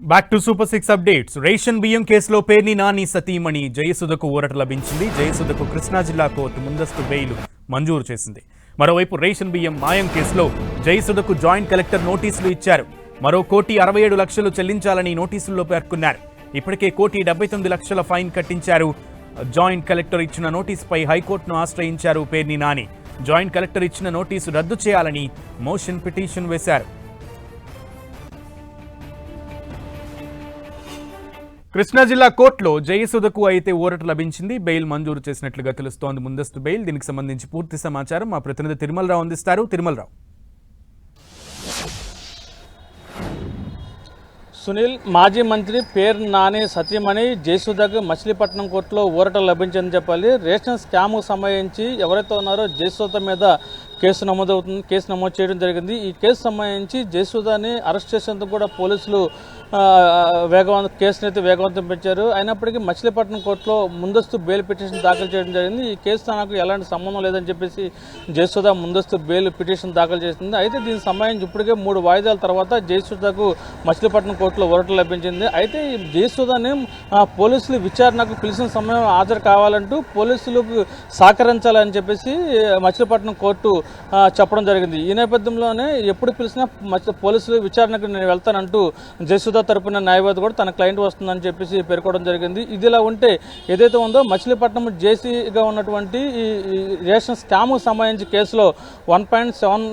Back to super six updates ration బియ్యం కేసులో పేర్ని నాని సతీమణి జయసుధకు ఊరట లభించింది. జయసుధకు కృష్ణా జిల్లా కోర్టు ముందస్తు బెయిల్ మంజూరు చేసింది. మరోవైపు రేషన్ బియ్యం మాయం కేసులో జయసుధకు జాయింట్ కలెక్టర్ నోటీసులు ఇచ్చారు. మరో కోటి అరవై ఏడు లక్షలు చెల్లించాలని నోటీసుల్లో పేర్కొన్నారు. ఇప్పటికే కోటి డెబ్బై తొమ్మిది లక్షల ఫైన్ కట్టించారు. జాయింట్ కలెక్టర్ ఇచ్చిన నోటీసుపై హైకోర్టును ఆశ్రయించారు పేర్ని నాని. జాయింట్ కలెక్టర్ ఇచ్చిన నోటీసు రద్దు చేయాలని మోషన్ పిటిషన్ వేశారు. కృష్ణా జిల్లా కోర్టులో జయసుధకు అయితే ఊరట లభించింది. బెయిల్ మంజూరు చేసినట్లుగా తెలుస్తోంది. ముందస్తు బెయిల్. దీనికి సంబంధించి పూర్తి సమాచారం మా ప్రతినిధి తిరుమలరావు అందిస్తారు. తిరుమలరావు. సునీల్ మాజీ మంత్రి పేరు నాని సత్యమణి జయసుధకు మచిలీపట్నం కోర్టులో ఊరట లభించిందని చెప్పాలి. రేషన్ స్కామ్కు సంబంధించి ఎవరైతే ఉన్నారో జయసుధ మీద కేసు నమోదవుతుంది కేసు నమోదు చేయడం జరిగింది. ఈ కేసు సంబంధించి జయసుధాని అరెస్ట్ చేసేందుకు కూడా పోలీసులు వేగవంత కేసునైతే అయితే వేగవంతం పెంచారు అయినప్పటికీ మచిలీపట్నం కోర్టులో ముందస్తు బెయిల్ పిటిషన్ దాఖలు చేయడం జరిగింది. ఈ కేసు తనకు ఎలాంటి సంబంధం లేదని చెప్పేసి జయసుధ ముందస్తు బెయిల్ పిటిషన్ దాఖలు చేసింది. అయితే దీనికి సంబంధించి ఇప్పటికే మూడు వాయిదాల తర్వాత జయసుధకు మచిలీపట్నం కోర్టులో ఊరట లభించింది. అయితే ఈ జయసుధని పోలీసులు విచారణకు పిలిచిన సమయం హాజరు కావాలంటూ పోలీసులకు సహకరించాలని చెప్పేసి మచిలీపట్నం కోర్టు చెప్పడం జరిగింది. ఈ నేపథ్యంలోనే ఎప్పుడు పిలిచినా పోలీసులు విచారణకు నేను వెళ్తానంటూ జయసుధ తరపున న్యాయవాది కూడా తన క్లయింట్ వస్తుందని చెప్పేసి పేర్కోవడం జరిగింది. ఇదిలా ఉంటే ఏదైతే ఉందో మచిలీపట్నం జేసీగా ఉన్నటువంటి ఈ రేషన్ స్కామ్కు సంబంధించి కేసులో వన్ పాయింట్ సెవెన్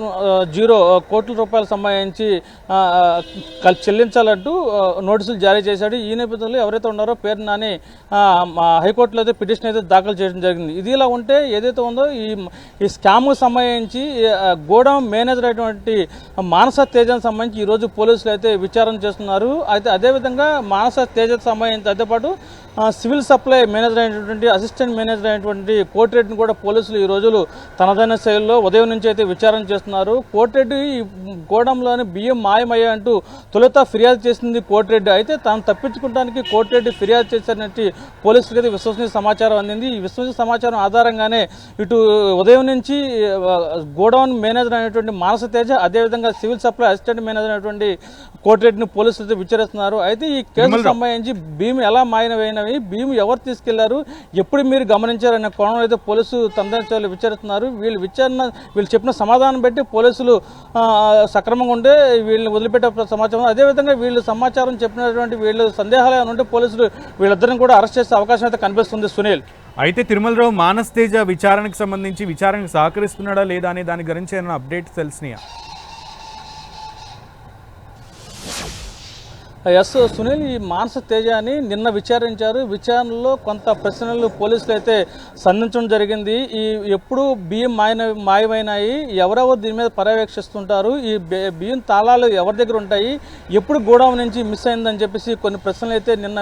జీరో కోట్ల రూపాయలకు సంబంధించి చెల్లించాలంటూ నోటీసులు జారీ చేశాడు. ఈ నేపథ్యంలో ఎవరైతే ఉన్నారో పేరు నాని హైకోర్టులో అయితే పిటిషన్ అయితే దాఖలు చేయడం జరిగింది. ఇది ఇలా ఉంటే ఏదైతే ఉందో ఈ ఈ స్కామ్కు సంబంధించి సంబంధించి గోడౌన్ మేనేజర్ అయినటువంటి మానస తేజకు సంబంధించి ఈరోజు పోలీసులు అయితే విచారణ చేస్తున్నారు. అయితే అదేవిధంగా మానస తేజకు సంబంధించి అదే పాటు సివిల్ సప్లై మేనేజర్ అయినటువంటి అసిస్టెంట్ మేనేజర్ అయినటువంటి కోటిరెడ్డిని కూడా పోలీసులు ఈ రోజులు తనదైన శైలిలో ఉదయం నుంచి అయితే విచారణ చేస్తున్నారు. కోటిరెడ్డి ఈ గోడంలోని బియ్యం మాయమయ్యా అంటూ తొలుత ఫిర్యాదు చేసింది కోటిరెడ్డి. అయితే తాను తప్పించుకోవడానికి కోటిరెడ్డి ఫిర్యాదు చేశారన్నట్టు పోలీసులకు అయితే విశ్వసనీయ సమాచారం అందింది. ఈ విశ్వసనీయ సమాచారం ఆధారంగానే ఇటు ఉదయం నుంచి గోడౌన్ మేనేజర్ అయినటువంటి మానస తేజ అదేవిధంగా సివిల్ సప్లై అసిస్టెంట్ మేనేజర్ అయినటువంటి కోటిరెడ్డిని పోలీసులు విచారిస్తున్నారు. అయితే ఈ కేసు సంబంధించి భీమ్ ఎలా మాయనమైనవి భీమ్ ఎవరు తీసుకెళ్ళారు ఎప్పుడు మీరు గమనించారనే కోణంలో అయితే పోలీసు తండ్రి విచారిస్తున్నారు. వీళ్ళు విచారణ వీళ్ళు చెప్పిన సమాధానం బట్టి పోలీసులు సక్రమంగా ఉంటే వీళ్ళని వదిలిపెట్టే సమాచారం. అదేవిధంగా వీళ్ళు సమాచారం చెప్పినటువంటి వీళ్ళు సందేహాలు ఏమైనా ఉంటే పోలీసులు వీళ్ళిద్దరిని కూడా అరెస్ట్ చేసే అవకాశం అయితే కనిపిస్తుంది సునీల్. అయితే తిరుమలరావు మానస్ తేజ విచారణకు సంబంధించి విచారణకు సహకరిస్తున్నాడా లేదా అనే దాని గురించి ఏమైనా అప్డేట్ తెలిసినాయా? ఎస్ సునీల్ ఈ మానస తేజాని నిన్న విచారించారు. విచారణలో కొంత ప్రశ్నలు పోలీసులు అయితే సంధించడం జరిగింది. ఈ ఎప్పుడు బియ్యం మాయన మాయమైనాయి. ఎవరెవరు దీని మీద పర్యవేక్షిస్తుంటారు? ఈ బియ్యం తాళాలు ఎవరి దగ్గర ఉంటాయి? ఎప్పుడు గోడౌన్ నుంచి మిస్ అయిందని చెప్పేసి కొన్ని ప్రశ్నలు అయితే నిన్న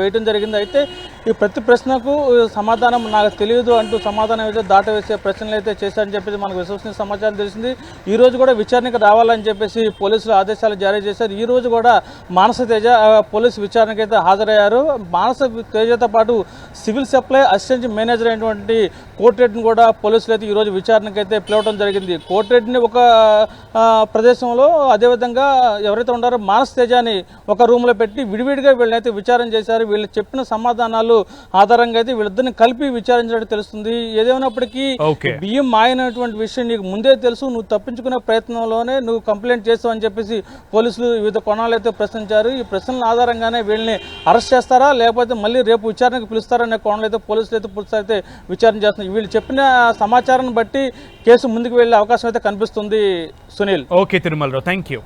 వేయడం జరిగింది. అయితే ఈ ప్రతి ప్రశ్నకు సమాధానం నాకు తెలియదు అంటూ సమాధానం అయితే దాటవేసే ప్రశ్నలు అయితే చేశారని చెప్పేసి మనకు విశ్వసనీయ సమాచారం తెలిసింది. ఈరోజు కూడా విచారణకు రావాలని చెప్పేసి పోలీసులు ఆదేశాలు జారీ చేశారు. ఈరోజు కూడా మానస తేజ ఆ, పోలీసు విచారణకు అయితే హాజరయ్యారు. మానస తేజతో పాటు సివిల్ సప్లై అసిస్టెంట్ మేనేజర్ అయినటువంటి కోటిరెడ్డిని కూడా పోలీసులు అయితే ఈరోజు విచారణకు అయితే పిలవడం జరిగింది. కోటిరెడ్డిని ఒక ప్రదేశంలో అదేవిధంగా ఎవరైతే ఉన్నారో మానస తేజాని ఒక రూమ్లో పెట్టి విడివిడిగా వీళ్ళనైతే విచారణ చేశారు. వీళ్ళు చెప్పిన సమాధానాలు ఆధారంగా అయితే వీళ్ళిద్దరిని కలిపి విచారించినట్టు తెలుస్తుంది. ఏదేమైనప్పటికీ బియ్యం మాయనటువంటి విషయం నీకు ముందే తెలుసు. నువ్వు తప్పించుకునే ప్రయత్నంలోనే నువ్వు కంప్లైంట్ చేస్తావు అని చెప్పేసి పోలీసులు వివిధ కోణాలు అయితే ప్రశ్నించారు. ఈ ప్రశ్నల ఆధారంగానే వీళ్ళని అరెస్ట్ చేస్తారా? లేకపోతే మళ్ళీ రేపు విచారణకు పిలుస్తారా అనే కోణంలో అయితే పోలీసులు అయితే పూర్తి అయితే విచారణ చేస్తున్నారు. వీళ్ళు చెప్పిన సమాచారాన్ని బట్టి కేసు ముందుకు వెళ్ళే అవకాశం అయితే కనిపిస్తుంది Sunil. Okay Tirumalarao. Thank you